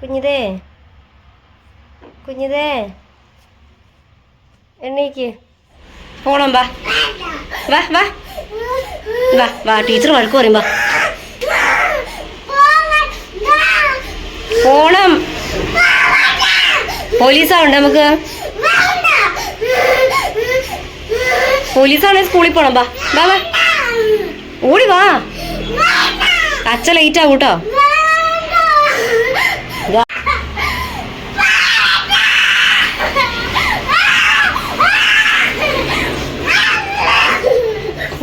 കുഞ്ഞിതേ. കുഞ്ഞിതേ. എണ്ണീക്ക് പോണം വാ. വാ വാ. വാ വാ ടീച്ചർ വഴക്ക് പറയും വാ. പോണം. പോലീസാവുണ്ട് നമുക്ക്? പോലീസാണ് സ്കൂളിൽ പോണം വാ. വാ ഓടി വാ. അച്ഛ ലേറ്റ് ആവും കേട്ടോ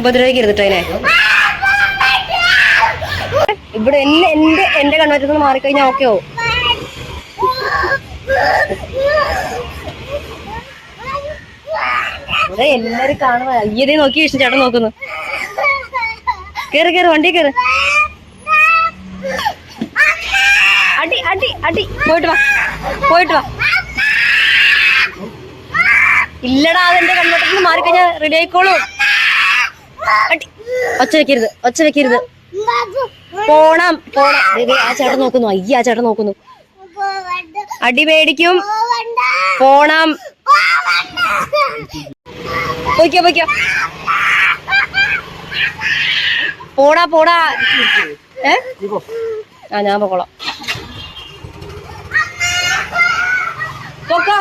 ഉപദ്രവിക്കരുത് കേട്ടോ ഇവിടെ എന്നെ എന്റെ എന്റെ കണ്ണുവറ്റത്ത് നിന്ന് മാറിക്കഴിഞ്ഞാൽ ഓക്കെ ആവും. ഇവിടെ എല്ലാരും കാണുക അയ്യതേ നോക്കി വിഷ്ണു ചേട്ടൻ നോക്കുന്നു. കേറ് കേറ് വണ്ടി കേറ്. അടി അടി അടി. പോയിട്ട് വാ. പോയിട്ട് വാ. ഇല്ലടാ അതെന്റെ കണ്ണോട്ടത്തിൽ നിന്ന് മാറിക്കഴിഞ്ഞാൽ റെഡി ആയിക്കോളൂ. ഒച്ച വെക്കരുത് ഒച്ച വെക്കരുത്. പോണം പോണം. ആ ചേട്ടൻ നോക്കുന്നു അയ്യ ആ ചേട്ടൻ നോക്കുന്നു. അടി മേടിക്കും. പോണം. പൊയ്ക്കോ പൊയ്ക്കോ. പോടാ പോടാ. ഏ? ആ ഞാൻ പോക്കോളാം. പോക്കോ.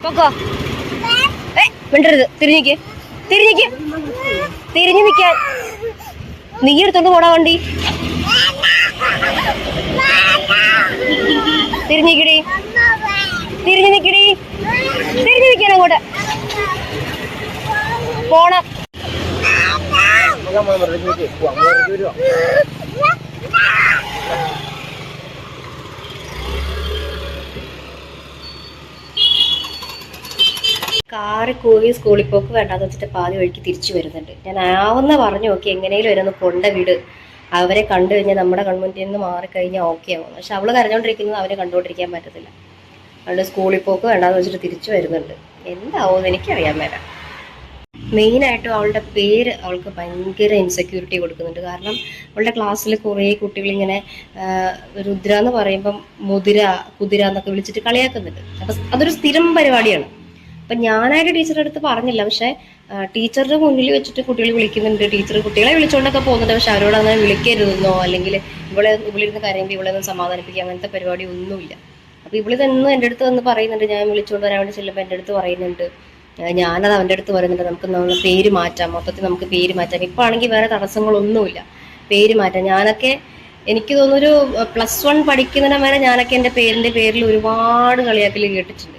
പോക്കോ ഏ മിണ്ടരുത് തിരിഞ്ഞിക്ക് തിരിഞ്ഞിക്ക് തിരിഞ്ഞു നിൽക്കാൻ നീ എടുത്തോണ്ട് പോടാ വണ്ടി തിരിഞ്ഞിക്കടി തിരിഞ്ഞു നിൽക്കടി തിരിഞ്ഞു നിൽക്കാൻ അങ്ങോട്ട് പോണം കാറ് കൂവി സ്കൂളിൽ പോക്ക് വേണ്ടാന്ന് വെച്ചിട്ട് പാതി വഴിക്ക് തിരിച്ചു വരുന്നുണ്ട്. ഞാൻ ആവുന്ന പറഞ്ഞു നോക്കി എങ്ങനെയും വരുന്നു കൊണ്ട വീട്. അവരെ കണ്ടു കഴിഞ്ഞാൽ നമ്മുടെ കൺമുന്നിൽ നിന്ന് മാറിക്കഴിഞ്ഞാൽ ഓക്കെ ആവും. പക്ഷെ അവൾ കരഞ്ഞോണ്ടിരിക്കുന്നത് അവരെ കണ്ടുകൊണ്ടിരിക്കാൻ പറ്റത്തില്ല. അവളുടെ സ്കൂളിൽ പോക്ക് വേണ്ടാന്ന് വെച്ചിട്ട് തിരിച്ചു വരുന്നുണ്ട്. എന്താവും എനിക്കറിയാൻ മേല. മെയിനായിട്ടും അവളുടെ പേര് അവൾക്ക് ഭയങ്കര ഇൻസെക്യൂരിറ്റി കൊടുക്കുന്നുണ്ട്. കാരണം അവളുടെ ക്ലാസ്സിൽ കുറേ കുട്ടികൾ ഇങ്ങനെ രുദ്ര എന്ന് പറയുമ്പം മുതിര കുതിര എന്നൊക്കെ വിളിച്ചിട്ട് കളിയാക്കുന്നുണ്ട്. അപ്പം അതൊരു സ്ഥിരം പരിപാടിയാണ്. അപ്പം ഞാനായിട്ട് ടീച്ചറുടെ അടുത്ത് പറഞ്ഞില്ല. പക്ഷേ ടീച്ചറുടെ മുന്നിൽ വെച്ചിട്ട് കുട്ടികൾ വിളിക്കുന്നുണ്ട്. ടീച്ചർ കുട്ടികളെ വിളിച്ചുകൊണ്ടൊക്കെ പോകുന്നുണ്ട്. പക്ഷെ അവരോട് അങ്ങനെ വിളിക്കരുതെന്നോ അല്ലെങ്കിൽ ഇവളെ ഇവളിരുന്ന് കരയുമ്പോൾ ഇവളെ ഒന്ന് സമാധാനിപ്പിക്കുക അങ്ങനത്തെ പരിപാടി ഒന്നുമില്ല. അപ്പോൾ ഇവൾ തന്നെ എന്റെ അടുത്ത് വന്ന് പറയുന്നുണ്ട്. ഞാൻ വിളിച്ചുകൊണ്ട് വരാൻ വേണ്ടി ചെല്ലുമ്പോൾ എന്റെ അടുത്ത് പറയുന്നുണ്ട്. ഞാനത് അവന്റെ അടുത്ത് പറയുന്നുണ്ട്. നമുക്ക് നമ്മൾ പേര് മാറ്റാം. മൊത്തത്തിൽ നമുക്ക് പേര് മാറ്റാം. ഇപ്പോൾ ആണെങ്കിൽ വേറെ തടസ്സങ്ങളൊന്നുമില്ല. പേര് മാറ്റാം. ഞാനൊക്കെ എനിക്ക് തോന്നുന്നൊരു പ്ലസ് വൺ പഠിക്കുന്നതിനെ വരെ ഞാനൊക്കെ എന്റെ പേരിന്റെ പേരിൽ ഒരുപാട് കളിയാക്കൽ കേട്ടിട്ടുണ്ട്.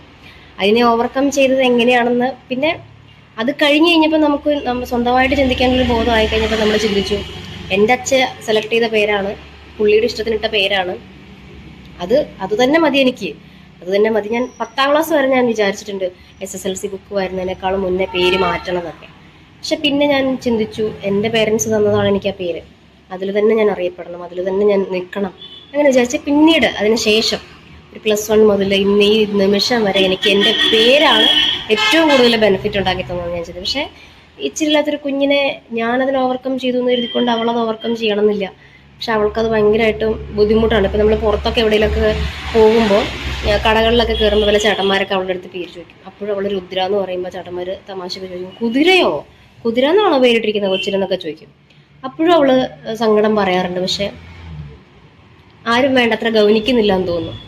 അതിനെ ഓവർകം ചെയ്തത് എങ്ങനെയാണെന്ന്. പിന്നെ അത് കഴിഞ്ഞ് കഴിഞ്ഞപ്പോൾ നമുക്ക് നമ്മൾ സ്വന്തമായിട്ട് ചിന്തിക്കാനുള്ള ബോധം ആയി കഴിഞ്ഞപ്പോൾ നമ്മൾ ചിന്തിച്ചു. എന്റെ അച്ഛ സെലക്ട് ചെയ്ത പേരാണ്. പുള്ളിയുടെ ഇഷ്ടത്തിനിട്ട പേരാണ്. അത് അത് തന്നെ മതി എനിക്ക്. അത് തന്നെ മതി. ഞാൻ പത്താം ക്ലാസ് വരെ ഞാൻ വിചാരിച്ചിട്ടുണ്ട് S S L C book വരുന്നതിനേക്കാളും മുന്നേ പേര് മാറ്റണം എന്നൊക്കെ പക്ഷെ പിന്നെ ഞാൻ ചിന്തിച്ചു എന്റെ പേരൻസ് തന്നതാണ് എനിക്ക് ആ പേര്. അതിൽ തന്നെ ഞാൻ അറിയപ്പെടണം അതിൽ തന്നെ ഞാൻ നിൽക്കണം. അങ്ങനെ വിചാരിച്ച പിന്നീട് അതിന് ശേഷം പ്ലസ് വൺ മുതൽ ഇന്ന് ഈ നിമിഷം വരെ എനിക്ക് എന്റെ പേരാണ് ഏറ്റവും കൂടുതൽ ബെനിഫിറ്റ് ഉണ്ടാക്കി തന്നത് ഞാൻ ചെയ്തത്. പക്ഷേ ഇച്ചിരില്ലാത്തൊരു കുഞ്ഞിനെ ഞാനതിന് ഓവർകം ചെയ്തു എന്ന് എഴുതിക്കൊണ്ട് അവളത് ഓവർകം ചെയ്യണമെന്നില്ല. പക്ഷെ അവൾക്കത് ഭയങ്കരമായിട്ടും ബുദ്ധിമുട്ടാണ്. ഇപ്പം നമ്മൾ പുറത്തൊക്കെ എവിടെയെങ്കിലൊക്കെ പോകുമ്പോൾ കടകളിലൊക്കെ കയറുമ്പോൾ വല്ല ചേട്ടന്മാരൊക്കെ അവളുടെ അടുത്ത് പേര് ചോദിക്കും. അപ്പോഴും അവൾ രുദ്ര എന്ന് പറയുമ്പോൾ ചേട്ടന്മാർ തമാശയൊക്കെ ചോദിക്കും കുതിരയോ? കുതിര എന്നാണോ പേരിട്ടിരിക്കുന്നത്? കൊച്ചിനെന്നൊക്കെ ചോദിക്കും. അപ്പോഴും അവൾ സങ്കടം പറയാറുണ്ട്. പക്ഷെ ആരും വേണ്ടത്ര ഗൗനിക്കുന്നില്ല എന്ന് തോന്നുന്നു.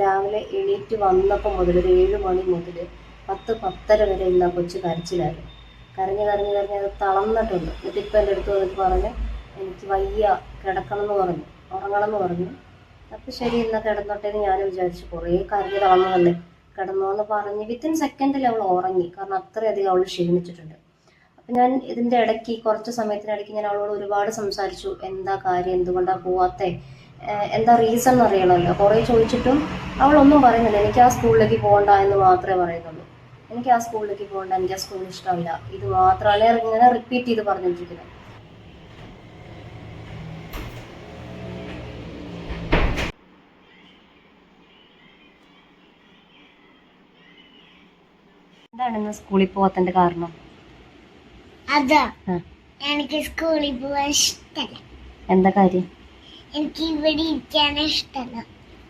രാവിലെ എണീറ്റ് വന്നപ്പോൾ മുതൽ ഒരു ഏഴ് മണി മുതൽ പത്ത് പത്തര വരെ ഇന്ന് ആ കൊച്ചു കരച്ചിലായിരുന്നു. കരഞ്ഞ് കരഞ്ഞ് കരഞ്ഞ് അത് തളർന്നിട്ടുണ്ട്. എന്നിട്ട് എന്റെ അടുത്ത് വന്നിട്ട് പറഞ്ഞ് എനിക്ക് വയ്യ കിടക്കണം എന്ന് പറഞ്ഞു ഉറങ്ങണം എന്ന് പറഞ്ഞു. അപ്പം ശരി ഇന്ന് കിടന്നോട്ടേന്ന് ഞാൻ വിചാരിച്ചു. കുറേ കരഞ്ഞ് തളർന്നതല്ലേ. കിടന്നോന്ന് പറഞ്ഞ് വിത്തിൻ സെക്കൻഡിൽ അവൾ ഉറങ്ങി. കാരണം അത്രയധികം അവൾ ക്ഷീണിച്ചിട്ടുണ്ട്. അപ്പം ഞാൻ ഇതിന്റെ ഇടയ്ക്ക് കുറച്ച് സമയത്തിനിടയ്ക്ക് ഞാൻ അവളോട് ഒരുപാട് സംസാരിച്ചു. എന്താ കാര്യം? എന്തുകൊണ്ടാണ് പോവാത്തേ എന്താ റീസൺ എന്ന് അറിയണമല്ലോ. കുറേ ചോദിച്ചിട്ടും ഒന്നും പറയുന്നില്ല. എനിക്ക് ആ സ്കൂളിലേക്ക് പോകണ്ട എന്ന് മാത്രമേ പറയുന്നുള്ളൂ. എനിക്ക് ആ സ്കൂളിലേക്ക് പോകണ്ട എനിക്ക് ആ സ്കൂൾ ഇഷ്ടമില്ല. ഇത് മാത്രമാണ് ഇങ്ങനെ റിപ്പീറ്റ് ചെയ്ത് പറഞ്ഞുകൊണ്ടിരിക്കുന്നത്. എന്താണ് ഇന്ന് സ്കൂളിൽ പോകാത്തതിന്റെ കാരണം? അതാ. എനിക്ക് സ്കൂളിൽ പോവാൻ ഇഷ്ടമല്ല എന്താ കാര്യം? എനിക്ക് ഇവിടെ ഇരിക്കാൻ ഇഷ്ടമല്ല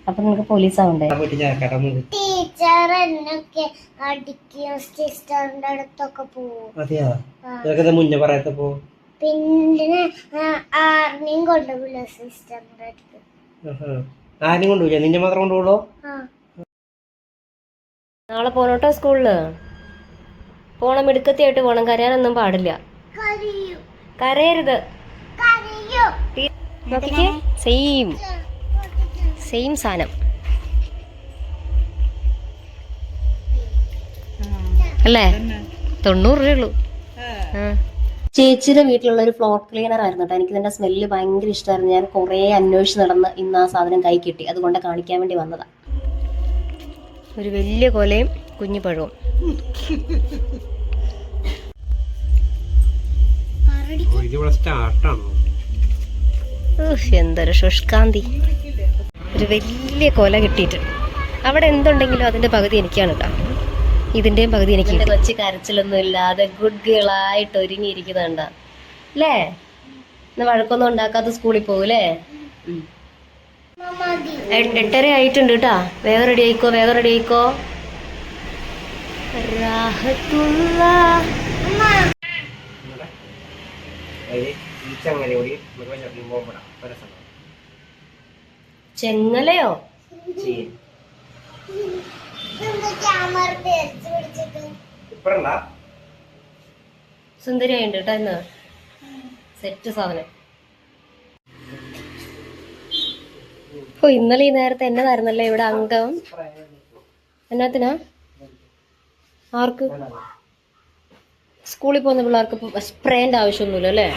അപ്പൊ നിനക്ക് പോലീസ് ആവണ്ടേ ടീച്ചർ എന്നൊക്കെ അടിക്കും സിസ്റ്ററിന്റെ അടുത്തൊക്കെ. നിനക്കത് മുന്നേ പറയാത്തപ്പോ? പിന്നെ ആറിനെയും കൊണ്ടുപോകില്ല സിസ്റ്ററിന്റെ അടുത്ത്. ആരും കൊണ്ടുപോയില്ല നിന്നെ മാത്രം കൊണ്ടുപോകോ ആ. നാളെ പോണോട്ടോ സ്കൂളിൽ? പോണം മിടുക്കത്തിയായിട്ട് പോണം. കരയാനൊന്നും പാടില്ല. കരയൂ. കരയരുത്. കരയൂ. നോക്കിക്കേ സെയിം സെയിം സാധനം അല്ലേ? തൊണ്ണൂറ് രൂപയുള്ളൂ. ചേച്ചിയുടെ വീട്ടിലുള്ള ഒരു ഫ്ലോർ ക്ലീനർ ആയിരുന്നു കേട്ടോ. എനിക്ക് ഇതിന്റെ സ്മെല്ല് ഭയങ്കര ഇഷ്ടമായിരുന്നു ഞാൻ കുറേ അന്വേഷിച്ച് നടന്ന് ഇന്ന് ആ സാധനം കൈ കിട്ടി. അതുകൊണ്ട് കാണിക്കാൻ വേണ്ടി വന്നതാ. ഒരു വലിയ കൊലയും കുഞ്ഞു പഴവും. ഇതിവിടെ സ്റ്റാർട്ടാണോ എന്തൊരു ശുഷ്കാന്തി. ഒരു വലിയ കൊല കിട്ടിയിട്ട്. അവിടെ എന്തുണ്ടെങ്കിലും അതിന്റെ പകുതി എനിക്കാണ് കേട്ടോ ഇതിന്റെയും പകുതി എനിക്ക് കൊച്ചു കരച്ചിലൊന്നും ഇല്ലാതെ ഗുഡ് ഗേളായിട്ട് ഒരുങ്ങിയിരിക്കുന്നുണ്ട. അല്ലേ ഇന്ന് വഴക്കൊന്നും ഉണ്ടാക്കാതെ സ്കൂളിൽ പോകൂലേ? എട്ടര ആയിട്ടുണ്ട് കേട്ടാ വേഗം റെഡി ആയിക്കോ വേഗം റെഡി ആയിക്കോ? റാഹത്തുള്ള ചെങ്ങലയോ? സുന്ദരിയായിണ്ട് കേട്ടോ ഇന്ന്. സെറ്റ് സാധനം. ഓ ഇന്നലെ ഈ നേരത്തെ എന്നതായിരുന്നല്ലേ ഇവിടെ അംഗം? എന്നാത്തിനാ? ആർക്ക്? സ്കൂളിൽ പോകുന്ന പിള്ളേർക്ക് സ്പ്രേന്റെ ആവശ്യമൊന്നുമില്ല അല്ലേ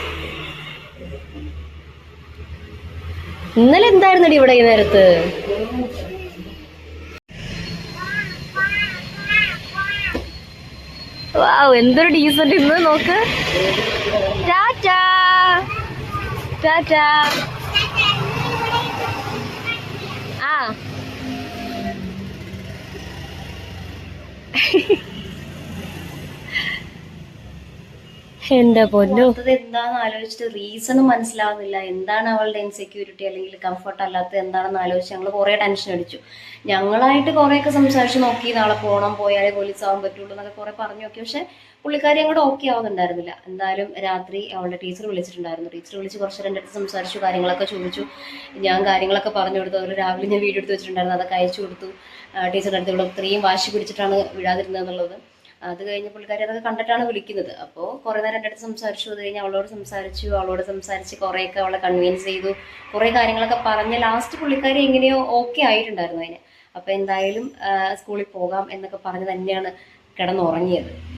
ഇന്നലെ എന്തായിരുന്നടി ഇവിടെ ഈ നേരത്ത്? എന്തൊരു ഡീസന്റ് ഇന്ന് നോക്ക്. ടാറ്റാ. ടാറ്റാ. ആ. എന്റെ ആലോചിച്ചിട്ട് മനസ്സിലാവുന്നില്ല. എന്താണ് അവളുടെ ഇൻസെക്യൂരിറ്റി അല്ലെങ്കിൽ കംഫർട്ട് അല്ലാത്തത് എന്താണെന്ന് ആലോചിച്ച് ഞങ്ങൾ കുറെ ടെൻഷൻ അടിച്ചു. ഞങ്ങളായിട്ട് കുറെയൊക്കെ സംസാരിച്ച് നോക്കി നാളെ പോകണം പോയാലേ പോലീസ് ആവാൻ പറ്റുള്ളൂ എന്നൊക്കെ കുറെ പറഞ്ഞു നോക്കി. പക്ഷെ പുള്ളിക്കാരി അങ്ങോട്ട് ഓക്കെ ആവുന്നുണ്ടായിരുന്നില്ല. എന്തായാലും രാത്രി അവളുടെ ടീച്ചർ വിളിച്ചിട്ടുണ്ടായിരുന്നു. ടീച്ചർ വിളിച്ച് കുറച്ച് അടുത്ത് സംസാരിച്ചു കാര്യങ്ങളൊക്കെ ചോദിച്ചു. ഞാൻ കാര്യങ്ങളൊക്കെ പറഞ്ഞു കൊടുത്തു. അവർ രാവിലെ ഞാൻ വീഡിയോ എടുത്ത് വെച്ചിട്ടുണ്ടായിരുന്നു. അതൊക്കെ അയച്ചു കൊടുത്തു. ടീച്ചറുടെ അടുത്ത് ഇവിടെ ഇത്രയും വാശി പിടിച്ചിട്ടാണ് വിടാതിരുന്നത് എന്നുള്ളത്. അത് കഴിഞ്ഞ് പുള്ളിക്കാരി അതൊക്കെ കണ്ടിട്ടാണ് വിളിക്കുന്നത്. അപ്പോൾ കുറേ നേരം എന്റെ അടുത്ത് സംസാരിച്ചു. അത് കഴിഞ്ഞ് അവളോട് സംസാരിച്ചു. അവളോട് സംസാരിച്ച് കുറേയൊക്കെ അവളെ കൺവീൻസ് ചെയ്തു. കുറേ കാര്യങ്ങളൊക്കെ പറഞ്ഞ് ലാസ്റ്റ് പുള്ളിക്കാരി എങ്ങനെയോ ഓക്കെ ആയിട്ടുണ്ടായിരുന്നു അതിന്. അപ്പോൾ എന്തായാലും സ്കൂളിൽ പോകാം എന്നൊക്കെ പറഞ്ഞ് തന്നെയാണ് കിടന്നുറങ്ങിയത്.